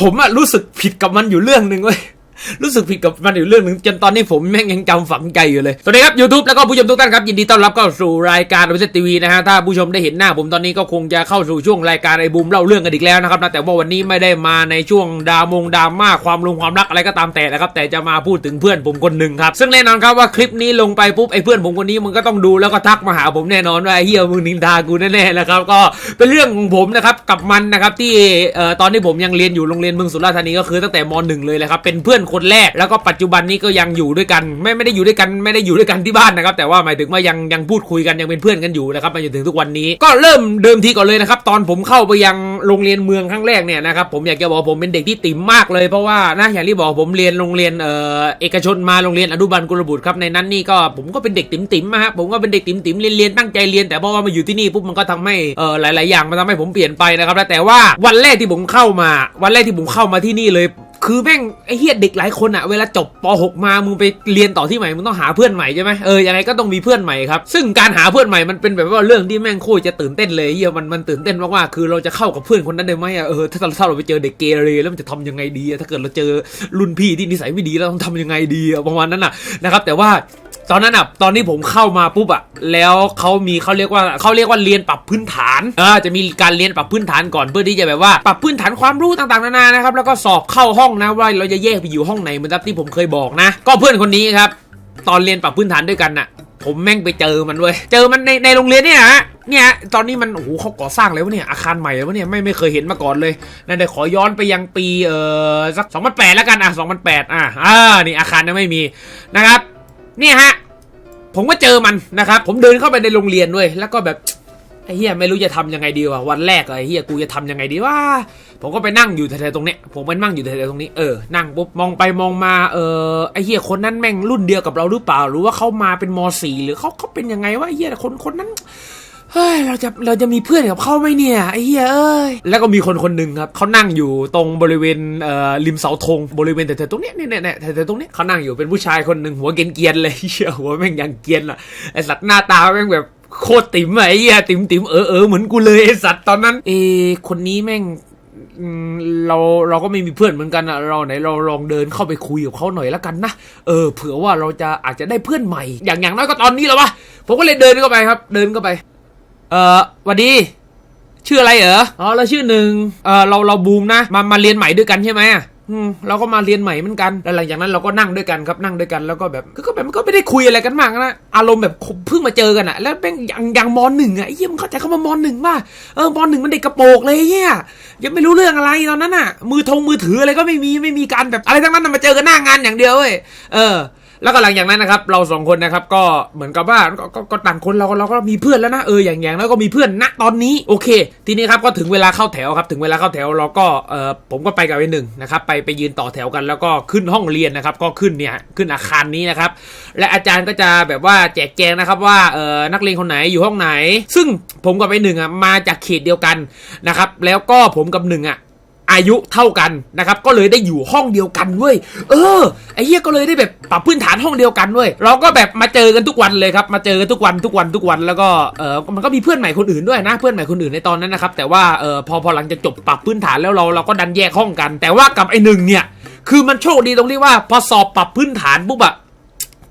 ผมอะรู้สึกผิดกับมันอยู่เรื่องหนึ่งเว้ย รู้สึกผิดกับมันอยู่เรื่องหนึ่งจนตอนนี้ผมแม่งยังจำฝังใจอยู่เลย สวัสดีครับ YouTube แล้วก็ผู้ชมทุกท่านครับ ยินดีต้อนรับเข้าสู่รายการวิทยทีวีนะฮะ ถ้าผู้ชมได้เห็นหน้าผมตอนนี้ก็คงจะเข้าสู่ช่วงรายการไอ้บูมเล่าเรื่องกันอีกแล้วนะครับนะแต่ว่าวันนี้ไม่ได้มาในช่วงดามงดราม่าความลงความรักอะไรก็ตามแต่นะครับแต่จะมาพูดถึงเพื่อนผมคนหนึ่งครับซึ่งแน่นอนครับว่าคลิปนี้ลงไปปุ๊บไอ้เพื่อนผมคนนี้มันก็ต้องดูแล้วก็ทักมาหาผมแน่นอนว่าไอ้เฮียมึงนินทากูแน่ๆนะครับก็เป็นเรื่องของผมนะครับกับมันนะครับที่เอ่อตอนที่ผมยังเรียนอยู่โรงเรียนเมืองสุราษฎร์ธานีก็คือตั้งแต่มหนึ่งเลยแหละครับเป็นเพื่อนคนแรก แล้วก็ปัจจุบันนี้ก็ยังอยู่ด้วยกัน ไม่ไม่ได้อยู่ด้วยกันไม่ได้อยู่ด้วยกันที่บ้านนะครับแต่ว่าหมายถึงว่ายังยังพูดคุยกันยังเป็นเพื่อนกันอยู่นะครับมาจนถึงทุกวันนี้ ก็เริ่มเดิมทีก่อนเลยนะครับตอนผมเข้าไปยังโรงเรียนเมืองครั้งแรกเนี่ยนะครับผมอยากจะบอกผมเป็นเด็กที่ติ๋มมากเลยเพราะว่านะอย่างที่บอกผมเรียนโรงเรียนเอ่อเอกชนมาโรงเรียนอนุบาลกุลบุตรครับในนั้นนี่ก็ผมก็เป็นเด็กติ๋มติ๋มๆอะฮะผมก็เป็นเด็กติ๋มติ๋มเรียนเรียนตั้งใจเรียน แต่เพราะว่ามาอยู่ที่นี่ปุ๊บมันก็ทำให้เอ่อหลาย ๆ อย่างมันทำให้ผมเปลี่ยนไปนะครับแต่ว่าวันแรกที่ผมเข้ามา วันแรกที่ผมเข้ามาที่นี่เลย คือแม่งไอ้เฮียเด็กหลายคนอะเวลาจบป .6 มามึงไปเรียนต่อที่ใหม่มึงต้องหาเพื่อนใหม่ใช่ไหมเออยังไงก็ต้องมีเพื่อนใหม่ครับซึ่งการหาเพื่อนใหม่มันเป็นแบบว่าเรื่องที่แม่งโคตรจะตื่นเต้นเลยเฮียมันมันตื่นเต้นมากๆคือเราจะเข้ากับเพื่อนคนนั้นได้ไหมอะเออถ้าถ้าเราไปเจอเด็กเกเรแล้วมันจะทำยังไงดีอะถ้าเกิดเราเจอรุ่นพี่ที่นิสัยไม่ดีเราต้องทำยังไงดีประมาณนั้นอะนะครับแต่ว่า ตอนนั้นอะตอนที่ผมเข้ามาปุ๊บอะแล้วเขามีเขาเรียกว่าเขาเรียกว่าเรียนปรับพื้นฐานเออจะมีการเรียนปรับพื้นฐานก่อนเพื่อที่จะแบบว่าปรับพื้นฐานความรู้ต่างๆนานานะครับแล้วก็สอบเข้าห้องนะว่าเราจะแยกไปอยู่ห้องไหนเหมือนที่ผมเคยบอกนะ ก็เพื่อนคนนี้ครับ ตอนเรียนปรับพื้นฐานด้วยกันน่ะ ผมแม่งไปเจอมันเว้ยเจอมันในในโรงเรียนเนี่ยฮะเนี่ยตอนนี้มันโอ้โหเขาก่อสร้างแล้ววะเนี่ยอาคารใหม่แล้ววะเนี่ยไม่ไม่เคยเห็นมาก่อนเลยนั่นเดี๋ยวขอย้อนไปยังปีเอ่อสัก2008แล้วกันอะ2008อะอ่านี่อาคารยังไม่มีนะครับ เนี่ยฮะ ผมก็เจอมันนะครับ ผมเดินเข้าไปในโรงเรียนด้วย แล้วก็แบบไอ้เฮียไม่รู้จะทำยังไงดีวะวันแรกไอ้เฮียกูจะทำยังไงดีวะผมก็ไปนั่งอยู่แถวๆตรงเนี้ยผมไปนั่งอยู่แถวๆตรงนี้เออนั่งปุ๊บมองไปมองมาเออไอ้เฮียคนนั้นแม่งรุ่นเดียวกับเราหรือเปล่า หรือว่าเขามาเป็นมสี่หรือเขาเขาเป็นยังไงวะเฮียคนคนนั้น เฮ้ยเราจะเราจะมีเพื่อนกับเขาไหมเนี่ยไอ้เหี้ยเอ้ยแล้วก็มีคนคนหนึ่งครับเขานั่งอยู่ตรงบริเวณเอ่อริมเสาธงบริเวณแต่ๆตรงเนี้ยเนี่ยเนี่ยเนี่แต่ตรงเนี้ยเขานั่งอยู่เป็นผู้ชายคนหนึ่งหัวเกรียนเลยเชี่ยหัวแม่งยังเกียนอะไอสัตว์หน้าตาแม่งแบบโคตรติ๋มไอ้เหี้ยติ๋มติ๋มเออเออเหมือนกูเลยไอสัตว์ตอนนั้นเอคนนี้แม่งเราเราก็ไม่มีเพื่อนเหมือนกันอะเราไหนเราลองเดินเข้าไปคุยกับเขาหน่อยละกันนะเออเผื่อว่าเราจะอาจจะได้เพื่อนใหม่ อย่างอย่างน้อยก็ตอนนี้แล้ววะผมก็เลยเดินเข้าไปครับ เดินเข้าไป เออหวัสดี ชื่ออะไรเหรออ๋อเราชื่อหนึ่งเออเราเราบูมนะ มามาเรียนใหม่ด้วยกันใช่ไหมอืมเราก็มาเรียนใหม่เหมือนกันแล้วหลังจากนั้นเราก็นั่งด้วยกันครับนั่งด้วยกันแล้วก็แบบก็ก็แบบมันก็ไม่ได้คุยอะไรกันมากนะอารมณ์แบบเพิ่งมาเจอกันอะแล้วแม่งยังยังมหนึ่งอะไอ้เหี้ยมึงเข้าใจคำว่ามหนึ่งป่ะเออมหนึ่งมันเด็กกระโปรงเลยไอ้เหี้ยยังไม่รู้เรื่องอะไรตอนนั้นอะมือทงมือถืออะไรก็ไม่มีไม่มีการแบบอะไรทั้งนั้นนะมาเจอกันหน้างานอย่างเดียวเว้ยเออ แล้วก็หลังจากนั้นนะครับ เราสองคนนะครับ ก็เหมือนกับว่าก็ต่างคนเราเราก็มีเพื่อนแล้วนะเอออย่างอย่างแล้วก็มีเพื่อนณตอนนี้โอเค ทีนี้ครับก็ถึงเวลาเข้าแถวครับ ถึงเวลาเข้าแถวเราก็เออผมก็ไปกับไอ้หนึ่งนะครับ ไปไปยืนต่อแถวกันแล้วก็ขึ้นห้องเรียนนะครับ ก็ขึ้นเนี่ยขึ้นอาคารนี้นะครับ และอาจารย์ก็จะแบบว่าแจกแจงนะครับว่าเออนักเรียนคนไหนอยู่ห้องไหน ซึ่งผมกับไอ้หนึ่งอะมาจากเขตเดียวกันนะครับ แล้วก็ผมกับหนึ่งอะ อายุเท่ากันนะครับ ก็เลยได้อยู่ห้องเดียวกันเว้ยเออไอ้เหี้ยก็เลยได้แบบปรับพื้นฐานห้องเดียวกันเว้ยเราก็แบบมาเจอกันทุกวันเลยครับมาเจอกันทุกวันทุกวันทุกวันแล้วก็เออมันก็มีเพื่อนใหม่คนอื่นด้วยนะเพื่อนใหม่คนอื่นในตอนนั้นนะครับแต่ว่าเออพอพอหลังจากจบปรับพื้นฐานแล้วเราเราก็ดันแยกห้องกัน แต่ว่ากับไอ้หนึ่งเนี่ยคือมันโชคดีตรงที่ว่าพอสอบปรับพื้นฐานปุ๊บอะ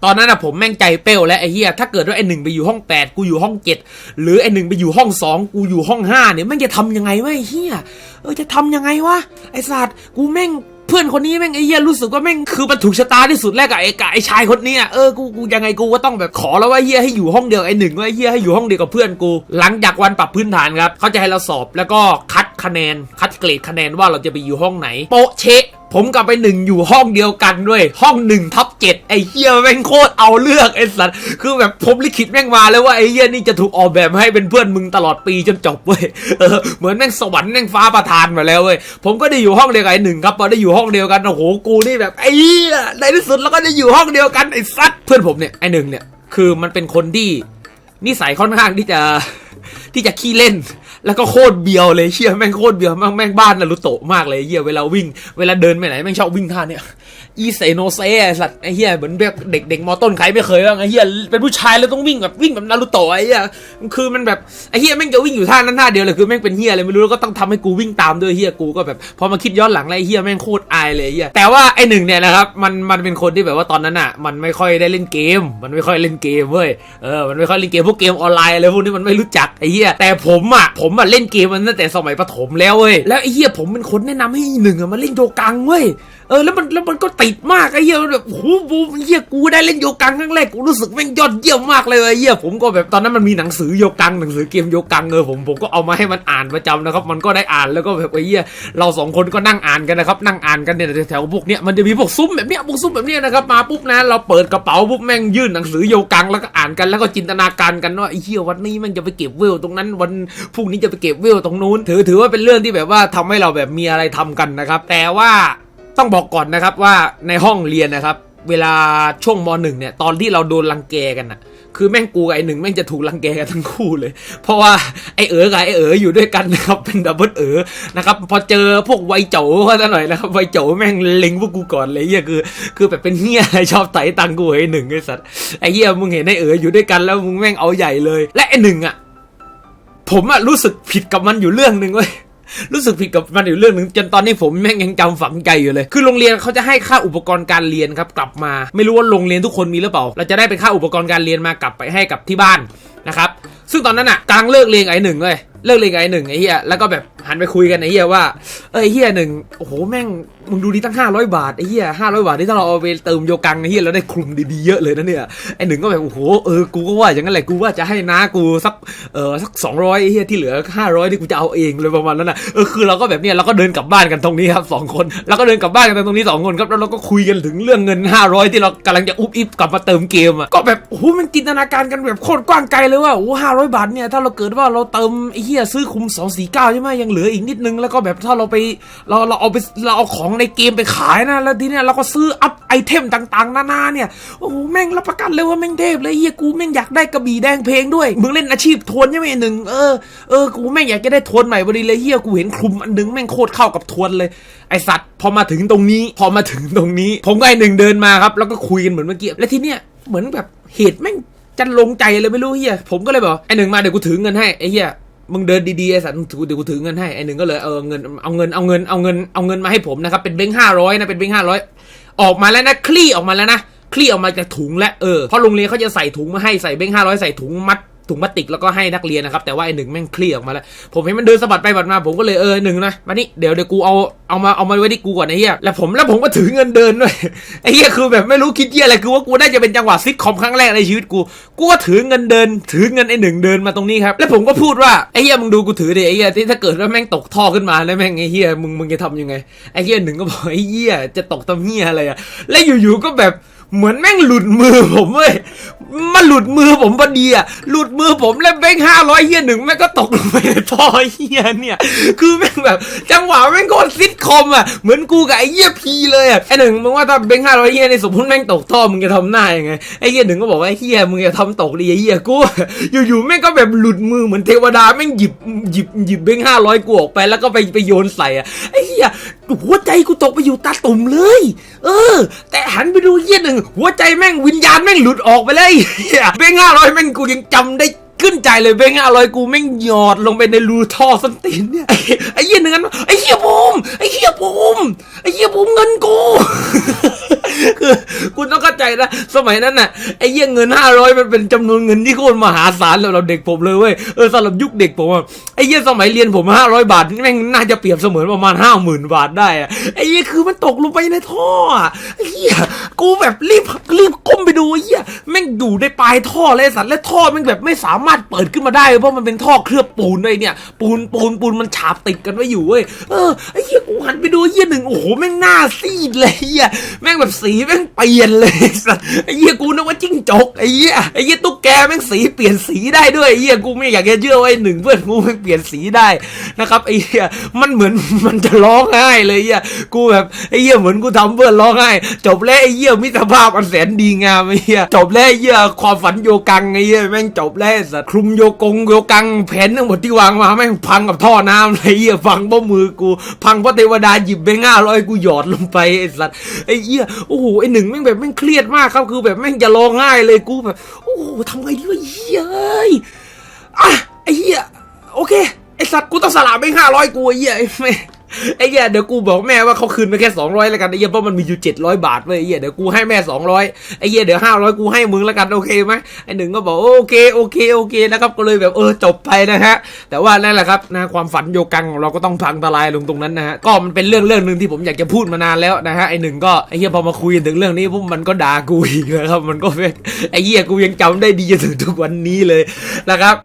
ตอนนั้นอะผมแม่งใจเป้วแล้วไอ้เหี้ยถ้าเกิดว่าไอ้หนึ่งไปอยู่ห้องแปดกูอยู่ห้องเจ็ดหรือไอ้หนึ่งไปอยู่ห้องสองกูอยู่ห้องห้าเนี่ยแม่งจะทำยังไงวะไอ้เหี้ยเออจะทำยังไงวะไอ้สัตว์กูแม่งเพื่อนคนนี้แม่งไอ้เหี้ยรู้สึกว่าแม่งคือมันถูกชะตาที่สุดแรกกับไอ้กับไอ้ชายคนนี้เออกูกูยังไงกูก็ต้องแบบขอแล้วว่าเหี้ยให้อยู่ห้องเดียวไอ้หนึ่งว่าเหี้ยให้อยู่ห้องเดียวกับเพื่อนกู หลังจากวันปรับพื้นฐานครับเขาจะให้เราสอบแล้วก็คัดคะแนนคัดเกรดคะแนนว่าเราจะไปอยู่ห้องไหนโปะเชะ ผมกับไปหนึ่งอยู่ห้องเดียวกันด้วย ห้องหนึ่งทับเจ็ดไอ้เฮียแม่งโคตรเอาเลือกไอ้สัตว์คือแบบผมลิขิตแม่งมาแล้วว่าไอ้เฮียนี่จะถูกออกแบบให้เป็นเพื่อนมึงตลอดปีจนจบเว้ยเออเหมือนแม่งสวรรค์แม่งฟ้าประทานมาแล้วเว้ยผมก็ได้อยู่ห้องเดียวกับไอ้หนึ่งครับพอได้อยู่ห้องเดียวกันโอ้โหกูนี่แบบไอ้เฮียในที่สุดเราก็ได้อยู่ห้องเดียวกันไอ้สัตว์เพื่อนผมเนี่ยไอ้หนึ่งเนี่ยคือมันเป็นคนที่นิสัยค่อนข้างที่จะที่จะขี้เล่น แล้วก็โคตรเบียวเลยเชี่ยแม่งโคตรเบียวแม่งแม่งบ้านนารุโตะมากเลยเฮียเวลาวิ่งเวลาเดินไปไหนแม่งชอบวิ่งท่าเนี่ยอีเซโนเซไอสัตว์ไอ้เฮียเหมือนแบบเด็กเด็กมอต้นใครไม่เคยบ้างไอ้เฮียเป็นผู้ชายแล้วต้องวิ่งแบบวิ่งแบบนารุโตะไอ้เฮียคือมันแบบไอ้เฮียแม่งจะวิ่งอยู่ท่านั้นท่าเดียวเลยคือแม่งเป็นเฮียอะไรไม่รู้แล้วก็ต้องทำให้กูวิ่งตามด้วยเฮียกูก็แบบพอมาคิดย้อนหลังแล้วไอ้เฮียแม่งโคตรอายเลยไอ้เฮียแต่ว่าไอ้หนึ่งเนี่ยนะครับมันมันเป็นคนที่แบบว่าตอนนั้นอะ มันไม่ค่อยได้เล่นเกม มันไม่ค่อยเล่นเกมเว้ยเออมันไม่ค่อยเล่นเกมพวกเกมออนไลน์อะไรพวกนี้มันไม่รู้จักไอ้เฮียแต่ผมอะผมอะเล่นเกมมันตั้งแต่สมัยประถมแล้วเว้ยแล้วไอ้เฮียผมเป็นคนแนะนำให้หนึ่งอะมาเล่นโยกังเว้ยเออแล้วมันแล้วมันก็ติดมากไอ้เหี้ยมันแบบโอ้โหบูมเหี้ยกูได้เล่นโยกังครั้งแรกกูรู้สึกแม่งยอดเยี่ยมมากเลยไอ้เหี้ยผมก็แบบตอนนั้นมันมีหนังสือโยกังหนังสือเกมโยกังเออผมผมก็เอามาให้มันอ่านประจำนะครับ มันก็ได้อ่านแล้วก็แบบไอ้เหี้ยเราสองคนก็นั่งอ่านกันนะครับนั่งอ่านกันเนี่ยแถวพวกเนี้ยมันจะมีพวกซุ้มแบบเนี้ยพวกซุ้มแบบเนี้ยนะครับมาปุ๊บนะเราเปิดกระเป๋าปุ๊บแม่งยื่นหนังสือโยกังแล้วก็อ่านกันแล้วก็จินตนาการกันว่าไอ้เหี้ยวันนี้แม่งจะไปเก็บเวลตรงนั้นวันพรุ่งนี้จะไปเก็บเวลตรงนู้นถือถือว่าเป็นเรื่องที่แบบว่าทำให้เราแบบมีอะไรทำกันนะครับแต่ว่า ต้องบอกก่อนนะครับว่าในห้องเรียนนะครับ เวลาช่วงมหนึ่งเนี่ยตอนที่เราโดนรังแกกันน่ะคือแม่งกูกับไอ้หนึ่งแม่งจะถูกรังแกกันทั้งคู่เลย เพราะว่าไอเอ๋อกับไอเอ๋ออยู่ด้วยกันนะครับเป็นดับเบิลเอ๋อนะครับพอเจอพวกไวโจก็ซะหน่อยนะครับไวโจแม่งเล็งพวกกูก่อนเลยเฮียคือ คือแบบเป็นเฮียอะไรชอบไต่ตังกูไอ้หนึ่งไอ้สัตว์ไอ้เฮียมึงเห็นไอเอ๋ออยู่ด้วยกันแล้วมึงแม่งเอาใหญ่เลย และไอหนึ่งอะผมอะรู้สึกผิดกับมันอยู่เรื่องหนึ่งเว้ย รู้สึกผิดกับมันอยู่เรื่องหนึ่งจนตอนนี้ผมแม่งยังจำฝังใจอยู่เลย คือโรงเรียนเขาจะให้ค่าอุปกรณ์การเรียนครับกลับมา ไม่รู้ว่าโรงเรียนทุกคนมีหรือเปล่า เราจะได้เป็นค่าอุปกรณ์การเรียนมากลับไปให้กับที่บ้านนะครับ ซึ่งตอนนั้นอะกลางเลิกเรียนไอ้หนึ่งเลยเลิกเรียนไอ้หนึ่งไอ้เฮียแล้วก็แบบหันไปคุยกันไอ้เฮียว่าเออไอเฮียหนึ่งโอ้โหแม่ง มึงดูดีตั้งห้าร้อยบาทไอ้เหี้ยห้าร้อยบาทที่ถ้าเราเอาไปเติมโยกังไอ้เหี้ยเราได้คลุมดีๆเยอะเลยนะเนี่ยไอ้หนึ่งก็แบบโอ้โหเออกูก็ว่าอย่างนั้นแหละกูว่าจะให้น้ากูสักเออสักสองร้อยไอ้เหี้ยที่เหลือห้าร้อยที่กูจะเอาเองเลยประมาณนั้นนะเออคือเราก็แบบเนี้ยเราก็เดินกลับบ้านกันตรงนี้ครับสองคนเราก็เดินกลับบ้านกันตรงนี้สองคนครับแล้วเราก็คุยกันถึงเรื่องเงินห้าร้อยที่เรากำลังจะอุบอิบกลับมาเติมเกมอะก็แบบโอ้โหมันจินตนาการกันแบบโคตรกว้างไกลเลยว่าโอ้ห้าร้อยบาทเนี่ยถ้าเราเกิดว่าเราเติมไอ้เหี้ยซื้อคุมสองสี่เก้าใช่ไหมยังเหลืออีกนิดนึงแล้วก็แบบถ้าเราไปเราเราเอาไปเราเอาของในเกมไปขายนะ แล้วทีเนี้ยเราก็ซื้ออัพไอเทมต่างๆ นานาเนี่ย โอ้โห แม่งรับประกันเลยว่าแม่งเทพเลยเฮียกูแม่งอยากได้กระบี่แดงเพลงด้วย มึงเล่นอาชีพทวนใช่ไหมหนึ่งเออ เออ กูแม่งอยากจะได้ทวนใหม่พอดีเลยเฮียกูเห็นคลุมอันหนึงแม่งโคตรเข้ากับทวนเลย ไอสัตว์พอมาถึงตรงนี้ พอมาถึงตรงนี้ ผมกับไอหนึ่งเดินมาครับ แล้วก็คุยกันเหมือนเมื่อกี้ และทีเนี้ยเหมือนแบบเหตุแม่งจันลงใจเลยไม่รู้เฮียผมก็เลยบอกไอหนึ่งมาเดี๋ยวกูถือเงินให้ไอเฮีย มึงเดินดีๆไอ้สัตว์มึงถือเดี๋ยวกูถือเงินให้ไอ้หนึ่งก็เลยเออเงินเอาเงินเอาเงินเอาเงินเอาเงินมาให้ผมนะครับเป็นเบงห้าร้อยนะเป็นเบงห้าร้อยออกมาแล้วนะคลี่ออกมาแล้วนะคลี่ออกมาจากถุงและเออเพราะโรงเรียนเขาจะใส่ถุงมาให้ใส่เบงห้าร้อยใส่ถุงมัด ถุงพลาสติกแล้วก็ให้นักเรียนนะครับ แต่ว่าไอ้หนึ่งแม่งเคลี่ออกมาแล้วผมเห็นมันเดินสะบัดไปสะบัดมาผมก็เลยเออหนึ่งนะมานี่เดี๋ยวเดี๋ยวกูเอาเอามาเอามาไว้ที่กูก่อนไอ้เหี้ยแล้วผมแล้วผมก็ถือเงินเดินด้วยไอ้เหี้ยคือแบบไม่รู้คิดเหี้ยอะไรคือว่ากูน่าจะเป็นจังหวะซิทคอมครั้งแรกในชีวิตกูกูก็ถือเงินเดิน ถือเงินไอ้หนึ่งเดินมาตรงนี้ครับแล้วผมก็พูดว่าไอ้เหี้ยมึงดูกูถือดิไอ้เหี้ยที่ถ้าเกิดว่าแม่งตกท่อขึ้นมาแล้วแม่งไอ้เหี้ยมึงมึงจะทำยังไงไอ้เหี้ยหนึ่งก็บอกไอ้เหี้ยจะตกตำเหี้ยอะไรอะแล้วอยู่ๆก็แบบ เหมือนแม่งหลุดมือผมเว้ย มันหลุดมือผมพอดีอะหลุดมือผมแล้วแบงห้าร้อยเฮียหนึ่งแม่งก็ตกลงไปในท่อเฮียเนี่ย คือแม่งแบบ จังหวะแม่งโคตรซิทคอมอะเหมือนกูกับไอ้เฮียพีเลยอะไอ้หนึ่งมึงว่าถ้าแบงค์ห้าร้อยเฮียในสมมติแม่งตกท่อมึงจะทำหน้ายังไง ไอ้เฮียหนึ่งก็บอกว่าไอเฮียมึงจะทำตกดิไอ้เฮียกู อยู่ๆแม่งก็แบบหลุดมือเหมือนเทวดาแม่งหยิบหยิบหยิบแบงค์ห้าร้อยกูออกไปแล้วก็ไปไปโยนใส่อะไอ้เฮียหัวใจกูตกไปอยู่ตาตุ่มเลย เออ แต่หันไปดูเฮียหนึ่งหัวใจแม่งวิญญาณแม่งหลุดออกไปเลยเบงห้าร้อยแม่งกูยังจำได้ขึ้นใจเลยเบงห้าร้อยกูแม่งหยอดลงไปในรูท่อส้นตีนเนี่ยไอ้เฮียหนึ่งนั้นไอ้เฮียบูมไอ้เฮียบูมไอ้เฮียบูมเงินกูคือคุณต้องเข้าใจนะสมัยนั้นน่ะไอ้เหี้ยเงินห้าร้อยมันเป็นจำนวนเงินที่โคตรมหาศาลสำหรับเด็กผมเลยเว้ยเออสำหรับยุคเด็กผมอะไอ้เหี้ยสมัยเรียนผมห้าร้อยบาทแม่งน่าจะเปรียบเสมือนประมาณห้าหมื่นบาทได้อะไอ้เหี้ยคือมันตกลงไปในท่อไอ้เหี้ย กูแบบรีบรีบก้มไปดูไอ้เหี้ยแม่งอยู่ในปลายท่อเลยสัตว์และท่อแม่งแบบไม่สามารถเปิดขึ้นมาได้เพราะมันเป็นท่อเคลือบปูนเลยเนี่ย ปูนปูนปูนมันฉาบติดกันไว้อยู่เว้ยเออไอ้เหี้ยกูหันไปดูไอ้เหี้ยหนึ่งโอ้โหแม่งหน้าซีดเลยไอ้เหี้ยแม่งแบบสีแม่งเปลี่ยนเลยไอ้สัสไอ้เหี้ยกูนึกว่าจิ้งจกไอ้เหี้ยไอ้เหี้ยตุ๊กแกแม่งสีเปลี่ยนสีได้ด้วยไอ้เหี้ยกูไม่อยากจะเชื่อว่าไอ้หนึ่งเพื่อนกูแม่งเปลี่ยนสีได้นะครับไอ้เหี้ยมันเหมือนมันจะร้องไห้เลยไอ้เหี้ยกูแบบไอ้เหี้ยเหมือนกูทำเพื่อนร้องไห้จบแล้วไอ้เหี้ยมิตรภาพอันแสนดีงามไอ้เหี้ยจบแล้วไอ้เหี้ยความฝันโยกังไอ้เหี้ยแม่งจบแล้วสัตว์คลุมโยกงโยกังแผนทั้งหมดที่วางมาแม่งพังกับท่อน้ำไอ้เหี้ยพังเพราะมือกู พังเพราะเทวดาหยิบไปง่าร้อยกูหยอดลงไปไอ้สัตว์ไอ้เหี้ยโอ้โหไอ้หนึ่งแม่งแบบแม่งเครียดมากครับคือแบบแม่งจะร้องไห้เลยกูแบบโอ้โหทำไงดีวะเหี้ยเอ้ยอะไอ้เหี้ยโอเคไอ้สัตว์กูต้องสละไปห้าร้อยกูไอ้เหี้ยไอ้แม่ ไอ้เหี้ยเดี๋ยวกูบอกแม่ว่าเขาคืนมาแค่สองร้อยแล้วกันไอ้เหี้ยเพราะมันมีอยู่เจ็ดร้อยบาทเว้ยไอ้เหี้ยเดี๋ยวกูให้แม่สองร้อยไอ้เหี้ยเดี๋ยวห้าร้อยกูให้มึงแล้วกันโอเคไหมไอ้หนึ่งก็บอกโอเคโอเคโอเคนะครับก็เลยแบบเออจบไปนะฮะแต่ว่านั่นแหละครับนะความฝันโยกังของเราก็ต้องพังทลายลงตรงนั้นนะฮะก็มันเป็นเรื่องเรื่องหนึ่งที่ผมอยากจะพูดมานานแล้วนะฮะไอ้หนึ่งก็ไอ้เหี้ยพอมาคุยถึงเรื่องนี้พวกมันก็ด่ากูอีกนะครับมันก็ไอ้เหี้ยกูยังจำได้ดีจนถึงทุกวันนี้เลยนะครับ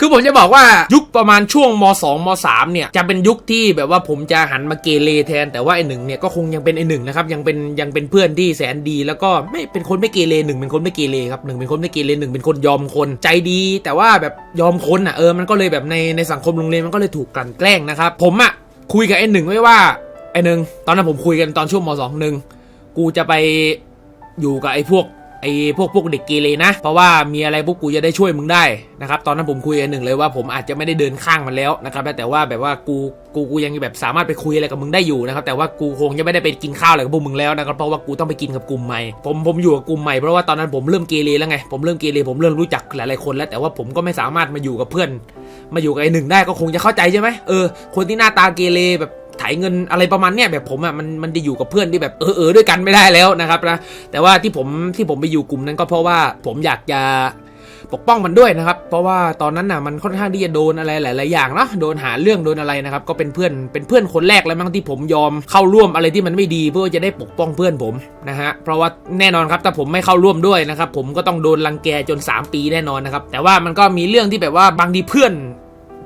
คือผมจะบอกว่ายุคประมาณช่วงม 2 ม 3 เนี่ย จะเป็นยุคที่แบบว่าผมจะหันมาเกเรแทน แต่ว่าไอหนึ่งเนี่ยก็คงยังเป็นไอหนึ่งนะครับยังเป็นยังเป็นเพื่อนที่แสนดี แล้วก็ไม่เป็นคนไม่เกเรหนึ่งเป็นคนไม่เกเรครับหนึ่งเป็นคนไม่เกเรหนึ่งเป็นคนยอมคนใจดี แต่ว่าแบบยอมคนอะเออมันก็เลยแบบในในสังคมโรงเรียนมันก็เลยถูกกลั่นแกล้งนะครับผมอะคุยกับไอหนึ่งไว้ว่าไอหนึ่งตอนนั้นผมคุยกันตอนช่วงม 2 หนึ่งกูจะไปอยู่กับไอพวก ไอ้พวกพวกเด็กเกเรนะ เพราะว่ามีอะไรพวกกูจะได้ช่วยมึงได้นะครับตอนนั้นผมคุยกันหนึ่งเลยว่าผมอาจจะไม่ได้เดินข้างมันแล้วนะครับแต่ว่าแบบว่ากูกูกูยังแบบสามารถไปคุยอะไรกับมึงได้อยู่นะครับแต่ว่ากูคงจะไม่ได้ไปกินข้าวอะไรกับพวกมึงแล้วนะครับเพราะว่ากูต้องไปกินกับกลุ่มใหม่ผมผมอยู่กับกลุ่มใหม่เพราะว่าตอนนั้นผมเริ่มเกเรแล้วไงผมเริ่มเกเรผมเริ่มรู้จักหลายๆคนแล้วแต่ว่าผมก็ไม่สามารถมาอยู่กับเพื่อน มาอยู่กับไอ้หนึ่งได้ก็คงจะเข้าใจใช่ไหมเออคนที่หน้าตาเกเรแบบ ไถเงินอะไรประมาณเนี้ยแบบผมอะมันมันจะอยู่กับเพื่อนที่แบบเออเออด้วยกันไม่ได้แล้วนะครับนะแต่ว่าที่ผมที่ผมไปอยู่กลุ่มนั้นก็เพราะว่าผมอยากจะปกป้องมันด้วยนะครับ เพราะว่าตอนนั้นน่ะมันค่อนข้างที่จะโดนอะไรหลาย ๆ อย่างเนาะโดนหาเรื่องโดนอะไรนะครับ ก็เป็นเพื่อนเป็นเพื่อนคนแรกเลยมั้งที่ผมยอมเข้าร่วมอะไรที่มันไม่ดีเพื่อจะได้ปกป้องเพื่อนผมนะฮะเพราะว่าแน่นอนครับถ้าผมไม่เข้าร่วมด้วยนะครับผมก็ต้องโดนรังแกจน 3 ปีแน่นอนนะครับแต่ว่ามันก็มีเรื่องที่แบบว่าบางทีเพื่อน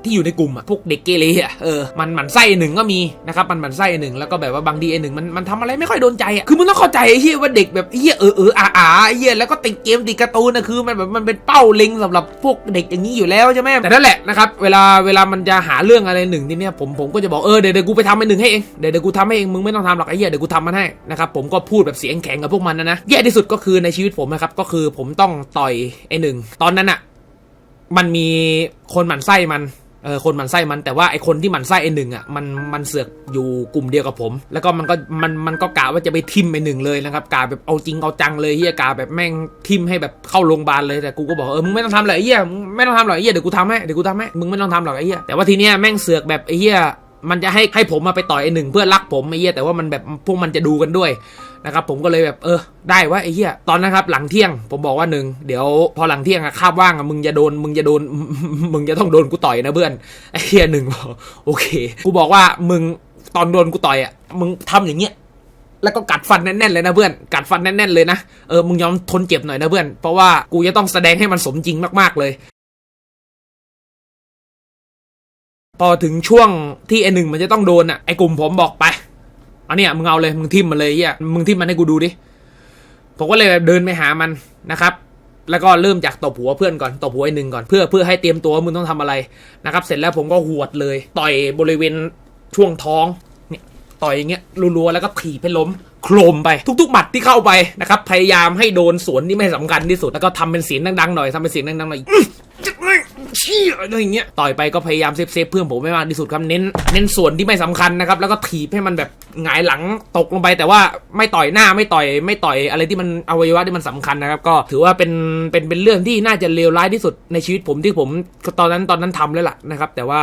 ที่อยู่ในกลุ่มอะพวกเด็กเกเรอะเออมันหมันไส้หนึ่งก็มีนะครับมันหมันไส้หนึ่งแล้วก็แบบว่าบางทีไอหนึ่งมันมันทำอะไรไม่ค่อยโดนใจอะคือมึงต้องเข้าใจไอ้เหี้ยว่าเด็กแบบไอ้เหี้ยเออเอออาอาไอ้เหี้ยแล้วก็ติดเกมติดการ์ตูนนะคือมันแบบมันเป็นเป้าเล็งสำหรับพวกเด็กอย่างนี้อยู่แล้วใช่ไหมแต่นั่นแหละนะครับเวลาเวลามันจะหาเรื่องอะไรหนึ่งทีเนี้ยผมผมก็จะบอกเออเดี๋ยวเดี๋ยวกูไปทำไอหนึ่งให้เองเดี๋ยวเดี๋ยวกูทำให้เองมึงไม่ต้องทำหรอกไอ้เหี้ยเดี๋ยวกูทำมันให้นะครับผมก็พูดแบบเสียงแข็งกับพวกมันนะนะแย่ที่สุดก็คือในชีวิตผมนะครับก็คือผมต้องต่อยไอ้หนึ่งตอนนั้นอะมันมีคนหมั่นไส้มัน เออคนหมั่นไส้มันแต่ว่าไอคนที่หมั่นไส้ไอหนึ่งอะมันมันเสือกอยู่กลุ่มเดียวกับผม แล้วก็มันก็มันมันก็กะว่าจะไปทิมไอหนึ่งเลยนะครับกะแบบเอาจริงเอาจังเลยเฮียกะแบบแม่งทิมให้แบบเข้าโรงพยาบาลเลยแต่กูก็บอกเออมึงไม่ต้องทำหรอกไอเฮียไม่ต้องทำหรอกไอเฮียเดี๋ยวกูทำให้เดี๋ยวกูทำให้มึงไม่ต้องทำหรอกไอเฮียแต่ว่าทีเนี้ยแม่งเสือกแบบไอเฮียมันจะให้ให้ผมมาไปต่อยไอหนึ่งเพื่อรักผมไอเฮียแต่ว่ามันแบบพวกมันจะดูกันด้วย นะครับผมก็เลยแบบเออได้ว่าไอ้เหี้ยตอนนั้นครับหลังเที่ยง ผมบอกว่าหนึ่งเดี๋ยวพอหลังเที่ยงอะคาบว่างอะมึงจะโดนมึงจะโดนมึงจะต้องโดนกูต่อยนะเพื่อนไอ้เหี้ยหนึ่งบอกโอเคกูบอกว่ามึงตอนโดนกูต่อยอะมึงทำอย่างเงี้ยแล้วก็กัดฟันแน่นๆเลยนะเพื่อน กัดฟันแน่นๆเลยนะ เออ มึงยอมทนเจ็บหน่อยนะเพื่อน เพราะว่ากูจะต้องแสดงให้มันสมจริงมากๆเลย พอถึงช่วงที่ไอหนึ่งมันจะต้องโดนอะ ไอกลุ่มผมบอกไป อาเนี่ยมึงเอาเลยมึงทิมมันเลยเฮียมึงทิมมันให้กูดูดิผมก็เลยเดินไปหามันนะครับ แล้วก็เริ่มจากตบหัวเพื่อนก่อนตบหัวไอ้หนึ่งก่อนเพื่อเพื่อให้เตรียมตัวว่ามึงต้องทำอะไรนะครับ เสร็จแล้วผมก็หวดเลย ต่อยบริเวณช่วงท้อง ต่อยอย่างเงี้ยรัวๆแล้วก็ถีบให้ล้มโครมไปทุกๆหมัดที่เข้าไปนะครับพยายามให้โดนสวนที่ไม่สำคัญที่สุดแล้วก็ทำเป็นเสียงดังๆหน่อยทำเป็นเสียงดังๆหน่อยเชี่ยอะไรอย่างเงี้ยต่อยไปก็พยายามเซฟเซฟเพื่อนผมไม่มากที่สุดครับเน้นเน้นส่วนที่ไม่สำคัญนะครับแล้วก็ถีบให้มันแบบหงายหลังตกลงไป แต่ว่าไม่ต่อยหน้าไม่ต่อย ไม่ต่อยอะไรที่มันอวัยวะที่มันสำคัญนะครับก็ถือว่าเป็นเป็นเป็นเรื่องที่น่าจะเลวร้ายที่สุดในชีวิตผมที่ผมตอนนั้นตอนนั้นทำแล้วล่ะนะครับแต่ว่า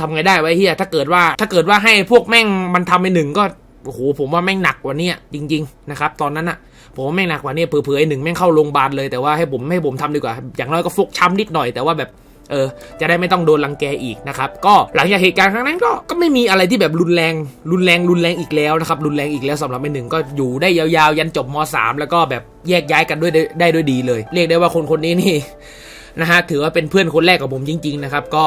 ทำไงได้ไว้เฮียถ้าเกิดว่าถ้าเกิดว่าให้พวกแม่งมันทำไปหนึ่งก็โอ้โหผมว่าแม่งหนักกว่านี้จริง ๆ นะครับ ตอนนั้นอะผมว่าแม่งหนักกว่านี้เผื่อๆไอ้หนึ่งแม่งเข้าโรงพยาบาลเลยแต่ว่าให้ผมให้ผมทำดีกว่า อย่างน้อยก็ฟกช้ำนิดหน่อยแต่ว่าแบบเออจะได้ไม่ต้องโดนรังแกอีกนะครับ ก็หลังจากเหตุการณ์ครั้งนั้นก็ก็ไม่มีอะไรที่แบบรุนแรง รุนแรงรุนแรงอีกแล้วนะครับ รุนแรงอีกแล้วสำหรับไอ้หนึ่งก็อยู่ได้ยาวๆ ยันจบม .3 แล้วก็แบบแยกย้ายกันด้วยได้ได้ด้วยดีเลย เรียกได้ว่าคนคนนี้นี่นะฮะถือว่าเป็นเพื่อนคนแรกของผมจริง ๆ นะครับ ก็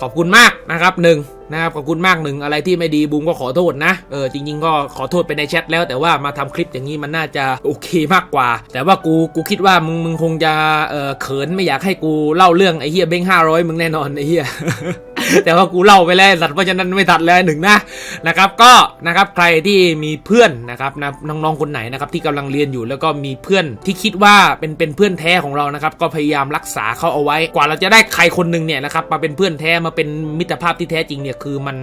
ขอบคุณมากนะครับหนึ่งนะครับขอบคุณมากหนึ่งอะไรที่ไม่ดีบูมก็ขอโทษนะเออจริง ๆ ก็ขอโทษไปในแชทแล้วแต่ว่ามาทำคลิปอย่างนี้มันน่าจะโอเคมากกว่า แต่ว่ากูกูคิดว่ามึงมึงคงจะเออเขินไม่อยากให้กูเล่าเรื่องไอ้เฮียเบ้งห้าร้อยมึงแน่นอนไอ้เฮีย แต่ว่ากูเล่าไปแล้วสัตว์เพราะฉะนั้นไม่ทันแล้วหนึ่งนะนะครับ ก็นะครับใครที่มีเพื่อนนะครับนะน้องๆคนไหนนะครับที่กำลังเรียนอยู่แล้วก็มีเพื่อนที่คิดว่าเป็นเป็นเพื่อนแท้ของเรานะครับ ก็พยายามรักษาเขาเอาไว้ กว่าเราจะได้ใครคนหนึ่งเนี่ยนะครับมาเป็นเพื่อนแท้มาเป็นมิตรภาพที่แท้จริงเนี่ยคือมัน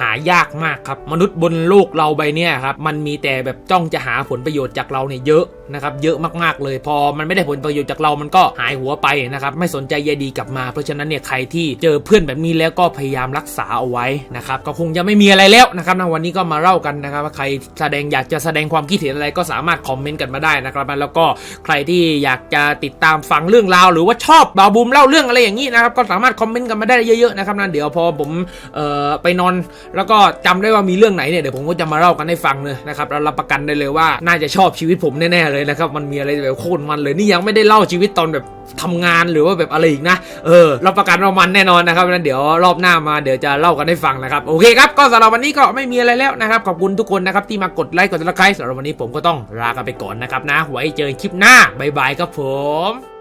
หายากมากครับมนุษย์บนโลกเราใบเนี่ยครับมันมีแต่แบบจ้องจะหาผลประโยชน์จากเราเนี่ยเยอะนะครับเยอะมากๆเลย พอมันไม่ได้ผลประโยชน์จากเรามันก็หายหัวไปนะครับไม่สนใจใยดีกลับมา เพราะฉะนั้นเนี่ยใครที่เจอเพื่อนแบบนี้แล้วก็พยายามรักษาเอาไว้นะครับก็คงจะไม่มีอะไรแล้วนะครับนะวันนี้ก็มาเล่ากันนะครับว่าใครแสดงอยากจะแสดงความคิดเห็นอะไรก็สามารถคอมเมนต์กันมาได้นะครับแล้วก็ใครที่อยากจะติดตามฟังเรื่องราว หรือว่าชอบบาวบูมเล่าเรื่องอะไรอย่างนี้นะครับก็สามารถคอมเมนต์กันมาได้เยอะๆนะครับนะเดี๋ยวพอผมเอ่อไปนอน แล้วก็จำได้ว่ามีเรื่องไหนเนี่ยเดี๋ยวผมก็จะมาเล่ากันให้ฟังเลยนะครับแล้วรับประกันได้เลยว่าน่าจะชอบชีวิตผมแน่ๆเลยนะครับมันมีอะไรแบบโคตรมันเลยนี่ยังไม่ได้เล่าชีวิตตอนแบบ ทำงานหรือว่าแบบอะไรอีกนะ เออรับประกันว่ามันแน่นอนนะครับนั้นเดี๋ยวรอบหน้ามาเดี๋ยวจะเล่ากันให้ฟังนะครับ โอเคครับก็สำหรับวันนี้ก็ไม่มีอะไรแล้วนะครับ ขอบคุณทุกคนนะครับที่มากดไลค์กดติดตามสำหรับวันนี้ผมก็ต้องลากันไปก่อนนะครับนะไว้เจอคลิปหน้าบ๊ายบายครับผม